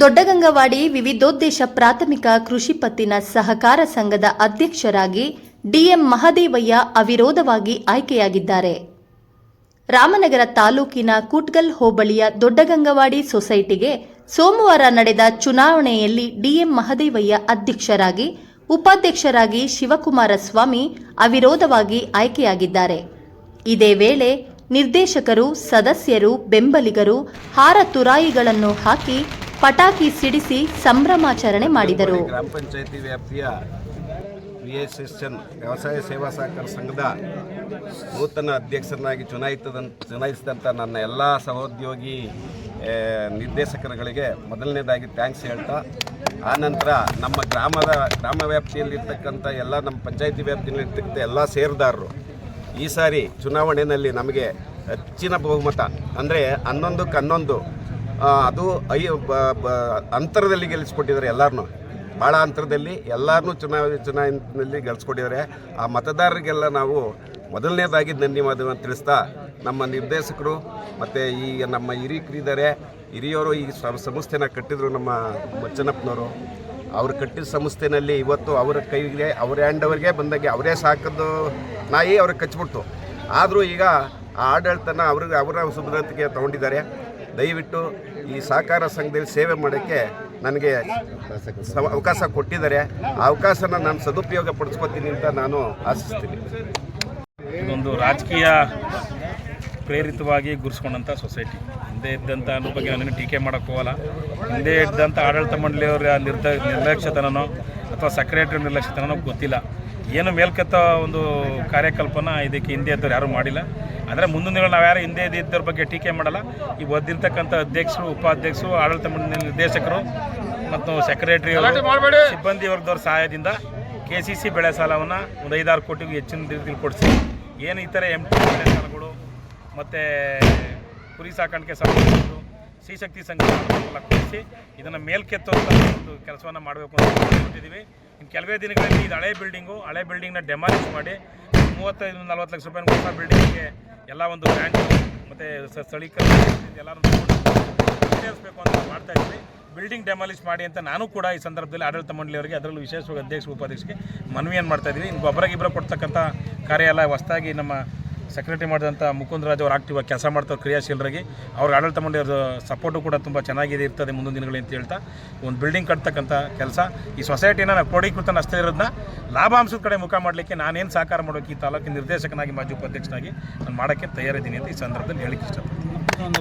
ದೊಡ್ಡಗಂಗವಾಡಿ ವಿವಿಧೋದ್ದೇಶ ಪ್ರಾಥಮಿಕ ಕೃಷಿ ಪತ್ತಿನ ಸಹಕಾರ ಸಂಘದ ಅಧ್ಯಕ್ಷರಾಗಿ ಡಿಎಂ ಮಹದೇವಯ್ಯ ಅವಿರೋಧವಾಗಿ ಆಯ್ಕೆಯಾಗಿದ್ದಾರೆ. ರಾಮನಗರ ತಾಲೂಕಿನ ಕೂಟ್ಗಲ್ ಹೋಬಳಿಯ ದೊಡ್ಡಗಂಗವಾಡಿ ಸೊಸೈಟಿಗೆ ಸೋಮವಾರ ನಡೆದ ಚುನಾವಣೆಯಲ್ಲಿ ಡಿಎಂ ಮಹದೇವಯ್ಯ ಅಧ್ಯಕ್ಷರಾಗಿ, ಉಪಾಧ್ಯಕ್ಷರಾಗಿ ಶಿವಕುಮಾರ ಸ್ವಾಮಿ ಅವಿರೋಧವಾಗಿ ಆಯ್ಕೆಯಾಗಿದ್ದಾರೆ. ಇದೇ ವೇಳೆ ನಿರ್ದೇಶಕರು, ಸದಸ್ಯರು, ಬೆಂಬಲಿಗರು, ಹಾರ ತುರಾಯಿಗಳನ್ನು ಹಾಕಿ ಪಟಾಕಿ ಸಿಡಿಸಿ ಸಂಭ್ರಮಾಚರಣೆ ಮಾಡಿದರು. ಗ್ರಾಮ ಪಂಚಾಯತಿ ವ್ಯಾಪ್ತಿಯ ವಿಎಸ್ಎಸ್ಎನ್ ಎಸ್ ಎಸ್ ಎನ್ ವ್ಯವಸಾಯ ಸೇವಾ ಸಹಕಾರ ಸಂಘದ ನೂತನ ಅಧ್ಯಕ್ಷರನ್ನಾಗಿ ಚುನಾಯಿತದ ಚುನಾಯಿಸಿದಂಥ ನನ್ನ ಎಲ್ಲ ಸಹೋದ್ಯೋಗಿ ನಿರ್ದೇಶಕರುಗಳಿಗೆ ಮೊದಲನೇದಾಗಿ ಥ್ಯಾಂಕ್ಸ್ ಹೇಳ್ತಾ ಆನಂತರ ನಮ್ಮ ಗ್ರಾಮದ, ಗ್ರಾಮ ವ್ಯಾಪ್ತಿಯಲ್ಲಿರ್ತಕ್ಕಂಥ ಎಲ್ಲ ನಮ್ಮ ಪಂಚಾಯತಿ ವ್ಯಾಪ್ತಿಯಲ್ಲಿರ್ತಕ್ಕಂಥ ಎಲ್ಲ ಸೇರ್ದಾರರು, ಈ ಸಾರಿ ಚುನಾವಣೆಯಲ್ಲಿ ನಮಗೆ ಹೆಚ್ಚಿನ ಬಹುಮತ, ಅಂದರೆ ಹನ್ನೊಂದಕ್ಕೆ ಹನ್ನೊಂದು ಅದು ಐ ಅಂತರದಲ್ಲಿ ಗೆಲ್ಲಿಸ್ಕೊಟ್ಟಿದ್ದಾರೆ ಎಲ್ಲರನ್ನೂ ಭಾಳ ಅಂತರದಲ್ಲಿ ಎಲ್ಲರನ್ನೂ ಚುನಾವಣೆ ಚುನಾವಣೆಯಲ್ಲಿ ಗೆಲ್ಲಿಸ್ಕೊಟ್ಟಿದ್ದಾರೆ ಆ ಮತದಾರರಿಗೆಲ್ಲ ನಾವು ಮೊದಲನೇದಾಗಿ ಧನ್ಯವಾದವನ್ನು ತಿಳಿಸ್ತಾ ನಮ್ಮ ನಿರ್ದೇಶಕರು ಮತ್ತು ಈ ನಮ್ಮ ಹಿರಿಕರಿದ್ದಾರೆ ಹಿರಿಯವರು ಈ ಸಂಸ್ಥೆನ ಕಟ್ಟಿದ್ರು ನಮ್ಮ ಮಚ್ಚನಪ್ಪನವರು ಅವ್ರು ಕಟ್ಟಿದ ಸಂಸ್ಥೆನಲ್ಲಿ ಇವತ್ತು ಅವರ ಕೈಗೆ, ಅವ್ರ ಅವ್ರಿಗೆ ಬಂದಾಗೆ ಅವರೇ ಸಾಕದ್ದು ನಾಯಿ ಅವ್ರಿಗೆ ಕಚ್ಚಿಬಿಡ್ತು ಆದರೂ ಈಗ ಆ ಆಡಳಿತನ ಅವ್ರಿಗೆ, ಅವರ ಸುಭದ್ರತೆಗೆ ತಗೊಂಡಿದ್ದಾರೆ. ದಯವಿಟ್ಟು ಈ ಸಹಕಾರ ಸಂಘದಲ್ಲಿ ಸೇವೆ ಮಾಡೋಕ್ಕೆ ನನಗೆ ಅವಕಾಶ ಕೊಟ್ಟಿದ್ದಾರೆ. ಆ ಅವಕಾಶನ ನಾನು ಸದುಪಯೋಗ ಪಡಿಸ್ಕೊತೀನಿ ಅಂತ ನಾನು ಆಶಿಸ್ತೀನಿ. ಇದೊಂದು ರಾಜಕೀಯ ಪ್ರೇರಿತವಾಗಿ ಗುರುಸ್ಕೊಂಡಂಥ ಸೊಸೈಟಿ. ಹಿಂದೆ ಇದ್ದಂಥ ಅನ್ನೋ ಬಗ್ಗೆ ನನಗೆ ಟೀಕೆ ಮಾಡೋಕ್ಕೆ ಹೋಗಲ್ಲ. ಹಿಂದೆ ಇದ್ದಂಥ ಆಡಳಿತ ಮಂಡಳಿಯವರ ನಿರ್ದ ನಿರ್ಲಕ್ಷ್ಯತನನೋ ಅಥವಾ ಸೆಕ್ರೆಟರಿ ನಿರ್ಲಕ್ಷ್ಯತನೋ ಗೊತ್ತಿಲ್ಲ. ಏನು ಮೇಲ್ಕತ್ತ ಒಂದು ಕಾರ್ಯಕಲ್ಪನ ಇದಕ್ಕೆ ಹಿಂದೆ ಇದ್ದವ್ರು ಯಾರೂ ಮಾಡಿಲ್ಲ. ಆದರೆ ಮುಂದಿನ ದಿನಗಳು ನಾವು ಯಾರು ಹಿಂದೆ ಇದ್ದವ್ರ ಬಗ್ಗೆ ಟೀಕೆ ಮಾಡಲ್ಲ. ಈ ಒದ್ದಿರ್ತಕ್ಕಂಥ ಅಧ್ಯಕ್ಷರು ಉಪಾಧ್ಯಕ್ಷರು ಆಡಳಿತ ಮಂಡಳಿ ನಿರ್ದೇಶಕರು ಮತ್ತು ಸೆಕ್ರೆಟರಿ ಸಿಬ್ಬಂದಿ ವರ್ಗದವ್ರ ಸಹಾಯದಿಂದ ಕೆ ಸಿ ಸಿ ಬೆಳೆ ಸಾಲವನ್ನು ಒಂದು ಐದಾರು ಕೋಟಿಗೆ ಹೆಚ್ಚಿನ ರೀತಿಯಲ್ಲಿ ಕೊಡಿಸಿ. ಏನು ಈ ಥರ ಎಂ ಟಿ ಬೆಳೆ ಸಾಲಗಳು ಮತ್ತು ಕುರಿ ಸಾಕಾಣಿಕೆ ಸಂಬಂಧಿಸಿದ್ದು ಶ್ರೀಶಕ್ತಿ ಸಂಘಟನೆಲ್ಲ ಕೊಡಿಸಿ ಇದನ್ನು ಮೇಲ್ಕೆತ್ತುವಂಥ ಒಂದು ಕೆಲಸವನ್ನು ಮಾಡಬೇಕು ಅಂತ ಇನ್ನು ಕೆಲವೇ ದಿನಗಳಲ್ಲಿ ಇದು ಹಳೆ ಬಿಲ್ಡಿಂಗು ಹಳೆ ಬಿಲ್ಡಿಂಗ್ನ ಡೆಮಾಲಿಷ್ ಮಾಡಿ ಮೂವತ್ತೈದು ನಲ್ವತ್ತು ಲಕ್ಷ ರೂಪಾಯಿ ಹೊಸ ಬಿಲ್ಡಿಂಗ್ಗೆ ಎಲ್ಲ ಒಂದು ಬ್ರ್ಯಾಂಡು ಮತ್ತು ಸ್ಥಳೀಕರಣ ಎಲ್ಲರೂ ಈಡೇರಿಸಬೇಕು ಅಂತ ಮಾಡ್ತಾ ಇದ್ದೀವಿ. ಬಿಲ್ಡಿಂಗ್ ಡೆಮಾಲಿಷ್ ಮಾಡಿ ಅಂತ ನಾನು ಕೂಡ ಈ ಸಂದರ್ಭದಲ್ಲಿ ಆಡಳಿತ ಮಂಡಳಿಯವರಿಗೆ ಅದರಲ್ಲೂ ವಿಶೇಷವಾಗಿ ಅಧ್ಯಕ್ಷ ಉಪಾಧ್ಯಕ್ಷರಿಗೆ ಮನವಿಯನ್ನು ಮಾಡ್ತಾ ಇದ್ದೀವಿ. ಇನ್ನು ಒಬ್ಬರಿಗಿಬ್ಬರ ಗಿಬ್ಬರ ಕೊಡ್ತಕ್ಕಂಥ ಕಾರ್ಯ ಎಲ್ಲ ಹೊಸದಾಗಿ ನಮ್ಮ ಸೆಕ್ರೆಟರಿ ಮಾಡಿದಂಥ ಮುಕುಂದರಾಜ್ ಅವರು ಆಕ್ಟಿವ್ ಕೆಲಸ ಮಾಡ್ತಾರೆ ಕ್ರಿಯಾಶೀಲರಾಗಿ ಅವ್ರ ಆಡಳಿತ ಮಂಡಳಿಯವ್ರ ಸಪೋರ್ಟು ಕೂಡ ತುಂಬ ಚೆನ್ನಾಗಿದೆ, ಇರ್ತದೆ ಮುಂದಿನ ದಿನಗಳಲ್ಲಿ ಅಂತ ಹೇಳ್ತಾ ಒಂದು ಬಿಲ್ಡಿಂಗ್ ಕಟ್ತಕ್ಕಂಥ ಕೆಲಸ. ಈ ಸೊಸೈಟಿನ ನಾವು ಕ್ರೋಢೀಕೃತ ನಷ್ಟ ಇರೋದನ್ನ ಲಾಭಾಂಶದ ಕಡೆ ಮುಖ ಮಾಡಲಿಕ್ಕೆ ನಾನೇನು ಸಹಕಾರ ಮಾಡೋಕ್ಕೆ ಈ ತಾಲೂಕಿನ ನಿರ್ದೇಶಕನಾಗಿ, ಮಾಜಿ ಉಪಾಧ್ಯಕ್ಷನಾಗಿ ನಾನು ಮಾಡೋಕ್ಕೆ ತಯಾರಿದ್ದೀನಿ ಅಂತ ಈ ಸಂದರ್ಭದಲ್ಲಿ ಹೇಳಿಕ್ಕೆ ಇಷ್ಟಪಡ್ತೀನಿ.